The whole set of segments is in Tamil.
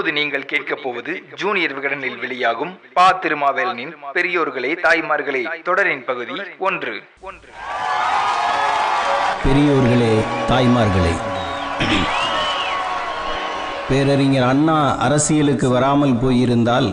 இப்போது நீங்கள் கேட்கப் போவது ஜூனியர் விகடனில் வெளியாகும் பா திருமாவேலனின் பெரியோர்களே தாய்மார்களே தொடரின் பகுதி ஒன்று. ஒன்று பெரியோர்களே தாய்மார்களே. பேரறிஞர் அண்ணா அரசியலுக்கு வராமல் போயிருந்தால்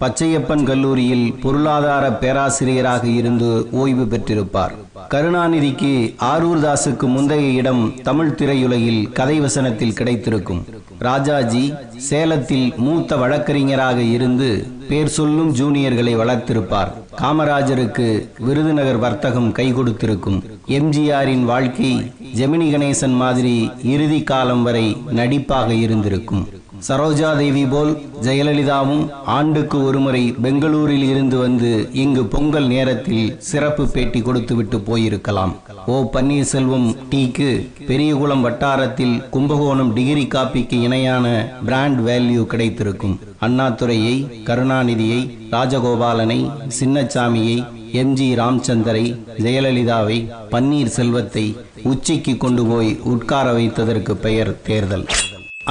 பச்சையப்பன் கல்லூரியில் பொருளாதார பேராசிரியராக இருந்து ஓய்வு பெற்றிருப்பார். கருணாநிதிக்கு ஆரூர்தாசுக்கு முந்தைய இடம் தமிழ் திரையுலகில் கதை வசனத்தில் கிடைத்திருக்கும். ராஜாஜி சேலத்தில் மூத்த வழக்கறிஞராக இருந்து பேர் சொல்லும் ஜூனியர்களை வளர்த்திருப்பார். காமராஜருக்கு விருதுநகர் வர்த்தகம் கை கொடுத்திருக்கும் எம்ஜிஆரின் வாழ்க்கை ஜெமினி கணேசன் மாதிரி இறுதி காலம் வரை நடிப்பாக இருந்திருக்கும். சரோஜா தேவி போல் ஜெயலலிதாவும் ஆண்டுக்கு ஒருமுறை பெங்களூரில் இருந்து வந்து இங்கு பொங்கல் நேரத்தில் சிறப்பு பேட்டி கொடுத்துவிட்டு போயிருக்கலாம். ஓ பன்னீர்செல்வம் டீக்கு பெரியகுளம் வட்டாரத்தில் கும்பகோணம் டிகிரி காப்பிக்கு இணையான பிராண்ட் வேல்யூ கிடைத்திருக்கும். அண்ணாதுரையை கருணாநிதியை ராஜகோபாலனை சின்னசாமியை எம்ஜி ராம்சந்தரை ஜெயலலிதாவை பன்னீர் செல்வத்தை உச்சிக்கு கொண்டு போய் உட்கார வைத்ததற்கு பெயர் தேர்தல்.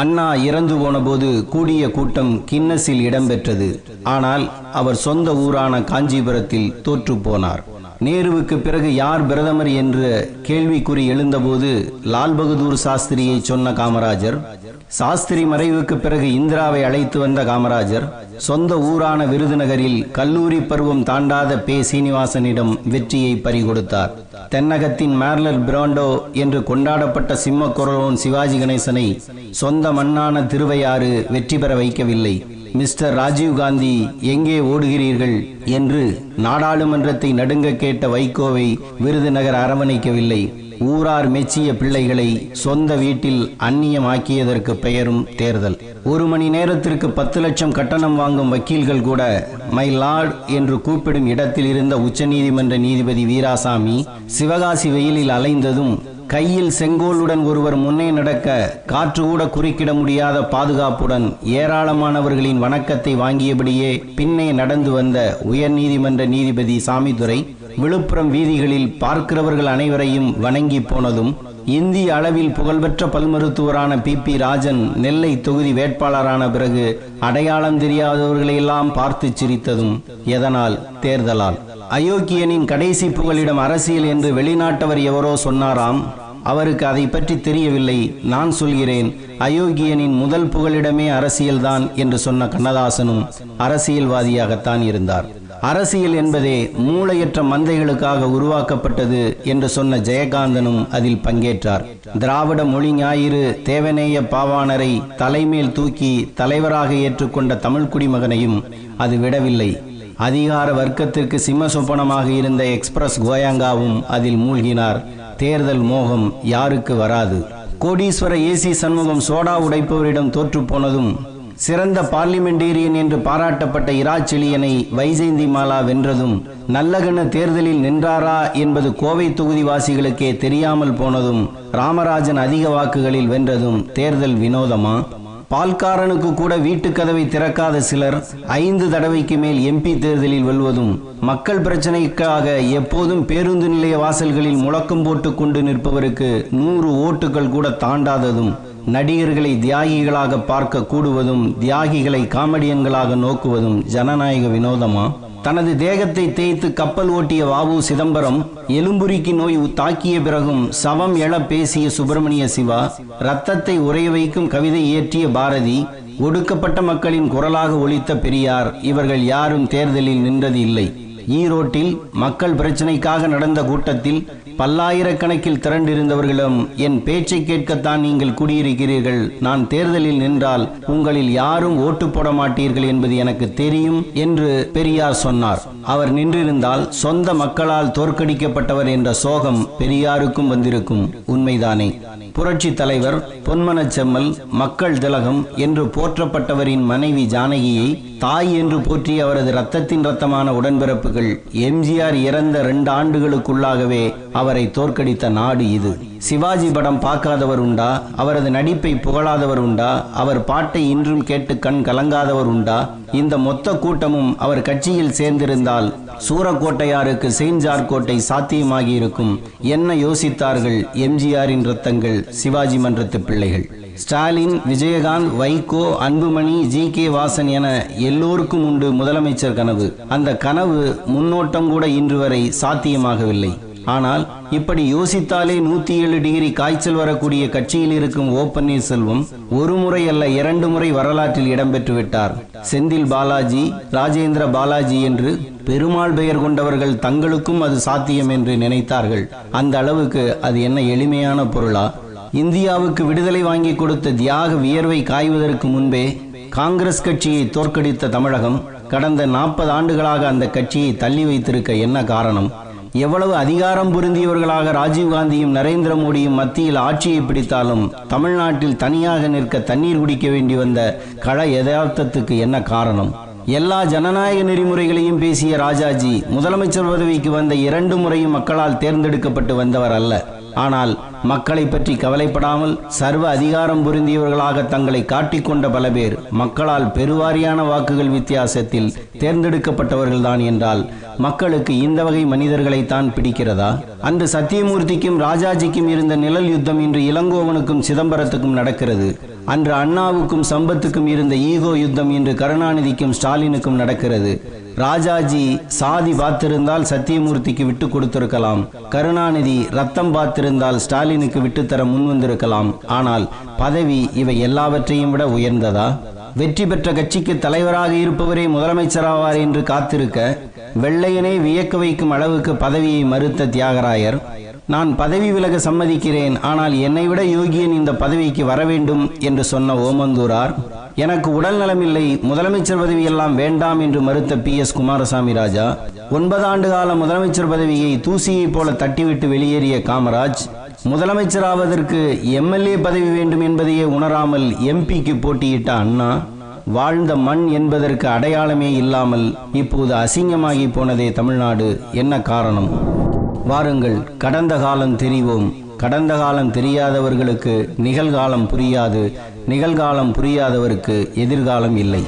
அண்ணா இறந்து போனபோது கூடிய கூட்டம் கின்னஸில் இடம்பெற்றது. ஆனால் அவர் சொந்த ஊரான காஞ்சிபுரத்தில் தோற்று போனார். நேருவுக்கு பிறகு யார் பிரதமர் என்ற கேள்விக்குறி எழுந்தபோது லால் பகதூர் சாஸ்திரியை சொன்ன காமராஜர் சாஸ்திரி மறைவுக்கு பிறகு இந்திராவை அழைத்து வந்த காமராஜர் சொந்த ஊரான விருதுநகரில் கல்லூரி பருவம் தாண்டாத பே சீனிவாசனிடம் வெற்றியை பறிகொடுத்தார். தென்னகத்தின் மேர்லர் பிராண்டோ என்று கொண்டாடப்பட்ட சிம்மக்குரலோன் சிவாஜி கணேசனை சொந்த மண்ணான திருவையாறு வெற்றி பெற வைக்கவில்லை. மிஸ்டர் ராஜீவ் காந்தி எங்கே ஓடுகிறீர்கள்? என்று நாடாளுமன்றத்தை நடுங்க கேட்ட வைகோவை விருதுநகர் அரவணைக்கவில்லை. ஊரார் மெச்சிய பிள்ளைகளை சொந்த வீட்டில் அந்நியமாக்கியதற்கு பெயரும் தேர்தல். ஒரு மணி நேரத்திற்கு பத்து லட்சம் கட்டணம் வாங்கும் வக்கீல்கள் கூட மை லார்ட் என்று கூப்பிடும் இடத்தில் இருந்த உச்சநீதிமன்ற நீதிபதி வீராசாமி சிவகாசி வெயிலில் அலைந்ததும் கையில் செங்கோலுடன் ஒருவர் முன்னே நடக்க காற்று கூட குறுக்கிட முடியாத பாதுகாப்புடன் ஏராளமானவர்களின் வணக்கத்தை வாங்கியபடியே பின்னே நடந்து வந்த உயர்நீதிமன்ற நீதிபதி சாமிதுரை விழுப்புரம் வீதிகளில் பார்க்கிறவர்கள் அனைவரையும் வணங்கி போனதும் இந்திய அளவில் புகழ்பெற்ற பல் மருத்துவரான பி. பி. ராஜன் நெல்லை தொகுதி வேட்பாளரான பிறகு அடையாளம் தெரியாதவர்களையெல்லாம் பார்த்து சிரித்ததும் எதனால்? தேர்தலால். அயோக்கியனின் கடைசி புகலிடம் அரசியல் என்று வெளிநாட்டவர் எவரோ சொன்னாராம் அவருக்கு அதை பற்றி தெரியவில்லை. நான் சொல்கிறேன் அயோக்கியனின் முதல் புகலிடமே அரசியல்தான் என்று சொன்ன கண்ணதாசனும் அரசியல்வாதியாகத்தான் இருந்தார். அரசியல் என்பதே மூளையற்ற மந்தைகளுக்காக உருவாக்கப்பட்டது என்று சொன்ன ஜெயகாந்தனும் அதில் பங்கேற்றார். திராவிட மொழி ஞாயிறு தேவநேய பாவாணரை தலைமேல் தூக்கி தலைவராக ஏற்றுக்கொண்ட தமிழ் குடிமகனையும் அது விடவில்லை. அதிகார வர்க்கத்திற்கு சிம்ம சொப்பனமாக இருந்த எக்ஸ்பிரஸ் கோயங்காவும் அதில் மூழ்கினார். தேர்தல் மோகம் யாருக்கு வராது. கோடீஸ்வர ஏசி சண்முகம் சோடா உடைப்பவரிடம் தோற்று போனதும் சிறந்த பார்லிமெண்டேரியன் என்று பாராட்டப்பட்ட இராச்செழியனை வைஜெயந்தி மாலா வென்றதும் நல்லகண்ண தேர்தலில் நின்றாரா என்பது கோவை தொகுதி வாசிகளுக்கே தெரியாமல் போனதும் ராமராஜன் அதிக வாக்குகளில் வென்றதும் தேர்தல் வினோதமா? பால்காரனுக்கு கூட வீட்டு கதவை திறக்காத சிலர் ஐந்து தடவைக்கு மேல் எம்பி தேர்தலில் வெல்வதும் மக்கள் பிரச்சனைக்காக எப்போதும் பேருந்து நிலைய வாசல்களில் முழக்கம் போட்டு கொண்டு நிற்பவருக்கு நூறு ஓட்டுகள் கூட தாண்டாததும் நடிகர்களை தியாகிகளாக பார்க்க கூடுவதும் தியாகிகளை காமெடியன்களாக நோக்குவதும் ஜனநாயக வினோதமா? தனது தேகத்தை தேய்த்து கப்பல் ஓட்டிய வாவு சிதம்பரம் எலும்புரிக்கு நோய் தாக்கிய பிறகும் சவம் எழ பேசிய சுப்பிரமணிய சிவா ரத்தத்தை உறைய வைக்கும் கவிதை இயற்றிய பாரதி ஒடுக்கப்பட்ட மக்களின் குரலாக ஒழித்த பெரியார் இவர்கள் யாரும் தேர்தலில் நின்றது இல்லை. ஈரோட்டில் மக்கள் பிரச்சனைக்காக நடந்த கூட்டத்தில் பல்லாயிரக்கணக்கில் திரண்டிருந்தவர்களிடம் என் பேச்சை கேட்கத்தான் நீங்கள் குடியிருக்கிறீர்கள். நான் தேர்தலில் நின்றால் உங்களில் யாரும் ஓட்டு போட மாட்டீர்கள் என்பது எனக்கு தெரியும் என்று பெரியார் சொன்னார். அவர் நின்றிருந்தால் சொந்த மக்களால் தோற்கடிக்கப்பட்டவர் என்ற சோகம் பெரியாருக்கும் வந்திருக்கும். உண்மைதானே? புரட்சி தலைவர் பொன்மனச்செம்மல் மக்கள் திலகம் என்று போற்றப்பட்டவரின் மனைவி ஜானகியை தாய் என்று போற்றிய அவரது ரத்தத்தின் ரத்தமான உடன்பிறப்புகள் எம்ஜிஆர் இறந்த ரெண்டு ஆண்டுகளுக்குள்ளாகவே அவரை தோற்கடித்த நாடு இது. சிவாஜி படம் பார்க்காதவர் உண்டா அவரது நடிப்பை புகழாதவர் உண்டா அவர் பாட்டை இன்றும் கேட்டு கண் கலங்காதவர் உண்டா இந்த மொத்த கூட்டமும் அவர் கட்சியில் சேர்ந்திருந்தால் சூரக்கோட்டையாருக்கு செயின்ட் ஜார்கோட்டை சாத்தியமாகி இருக்கும் என்ன யோசித்தார்கள் எம்ஜிஆரின் ரத்தங்கள் சிவாஜி மன்றத்து பிள்ளைகள். ஸ்டாலின் விஜயகாந்த் வைகோ அன்புமணி ஜி கே வாசன் என எல்லோருக்கும் உண்டு முதலமைச்சர் கனவு. அந்த கனவு முன்னோட்டம் கூட இன்று வரை சாத்தியமாகவில்லை. ஆனால் இப்படி யோசித்தாலே நூத்தி ஏழு டிகிரி காய்ச்சல் வரக்கூடிய கட்சியில் இருக்கும் ஓ பன்னீர்செல்வம் ஒரு முறை அல்ல இரண்டு முறை வரலாற்றில் இடம்பெற்று விட்டார். செந்தில் பாலாஜி ராஜேந்திர பாலாஜி என்று பெருமாள் பெயர் கொண்டவர்கள் தங்களுக்கும் அது சாத்தியம் என்று நினைத்தார்கள். அந்த அளவுக்கு அது என்ன எளிமையான பொருளா? இந்தியாவுக்கு விடுதலை வாங்கி கொடுத்த தியாக வியர்வை காய்வதற்கு முன்பே காங்கிரஸ் கட்சியை தோற்கடித்த தமிழகம் கடந்த நாற்பது ஆண்டுகளாக அந்த கட்சியை தள்ளி வைத்திருக்க என்ன காரணம்? எவ்வளவு அதிகாரம் பொருந்தியவர்களாக ராஜீவ்காந்தியும் நரேந்திர மோடியும் மத்தியில் ஆட்சியை பிடித்தாலும் தமிழ்நாட்டில் தனியாக நிற்க தண்ணீர் குடிக்க வேண்டி வந்த கள யதார்த்தத்துக்கு என்ன காரணம்? எல்லா ஜனநாயக நெறிமுறைகளையும் பேசிய ராஜாஜி முதலமைச்சர் பதவிக்கு வந்த இரண்டு முறையும் மக்களால் தேர்ந்தெடுக்கப்பட்டு வந்தவர் அல்ல. ஆனால் மக்களை பற்றி கவலைப்படாமல் சர்வ அதிகாரம் புரிந்தியவர்களாக தங்களை காட்டிக்கொண்ட பல பேர் மக்களால் பெருவாரியான வாக்குகள் வித்தியாசத்தில் தேர்ந்தெடுக்கப்பட்டவர்கள்தான் என்றால் மக்களுக்கு இந்த வகை மனிதர்களைத்தான் பிடிக்கிறதா? அன்று சத்தியமூர்த்திக்கும் ராஜாஜிக்கும் இருந்த நிழல் யுத்தம் இன்று இளங்கோவனுக்கும் சிதம்பரத்துக்கும் நடக்கிறது. அன்று அண்ணாவுக்கும் சம்பத்துக்கும் இருந்த ஈகோ யுத்தம் இன்று கருணாநிதிக்கும் ஸ்டாலினுக்கும் நடக்கிறது. ராஜாஜி சாதி பார்த்திருந்தால் சத்தியமூர்த்திக்கு விட்டு கொடுத்திருக்கலாம். கருணாநிதி ரத்தம் பார்த்திருந்தால் ஸ்டாலினுக்கு விட்டுத்தர முன் வந்திருக்கலாம். ஆனால் பதவி இவை எல்லாவற்றையும் விட உயர்ந்ததா? வெற்றி பெற்ற கட்சிக்கு தலைவராக இருப்பவரே முதலமைச்சராவார் என்று காத்திருக்க வெள்ளையனே வியக்க வைக்கும் அளவுக்கு பதவியை மறுத்த தியாகராயர் நான் பதவி விலக சம்மதிக்கிறேன் ஆனால் என்னை விட யோகியன் இந்த பதவிக்கு வர வேண்டும் என்று சொன்ன ஓமந்தூரார் எனக்கு உடல் நலமில்லை முதலமைச்சர் பதவியெல்லாம் வேண்டாம் என்று மறுத்த பி. எஸ். குமாரசாமி ராஜா ஒன்பது ஆண்டு கால முதலமைச்சர் பதவியை தூசியைப் போல தட்டிவிட்டு வெளியேறிய காமராஜ் முதலமைச்சராவதற்கு எம்எல்ஏ பதவி வேண்டும் என்பதையே உணராமல் எம்பிக்கு போட்டியிட்ட அண்ணா வாழ்ந்த மண் என்பதற்கு அடையாளமே இல்லாமல் இப்போது அசிங்கமாகி போனதே தமிழ்நாடு. என்ன காரணம்? வாருங்கள் கடந்த காலம் தெரிவோம். கடந்த காலம் தெரியாதவர்களுக்கு நிகழ்காலம் புரியாது. நிகழ்காலம் புரியாதவருக்கு எதிர்காலம் இல்லை.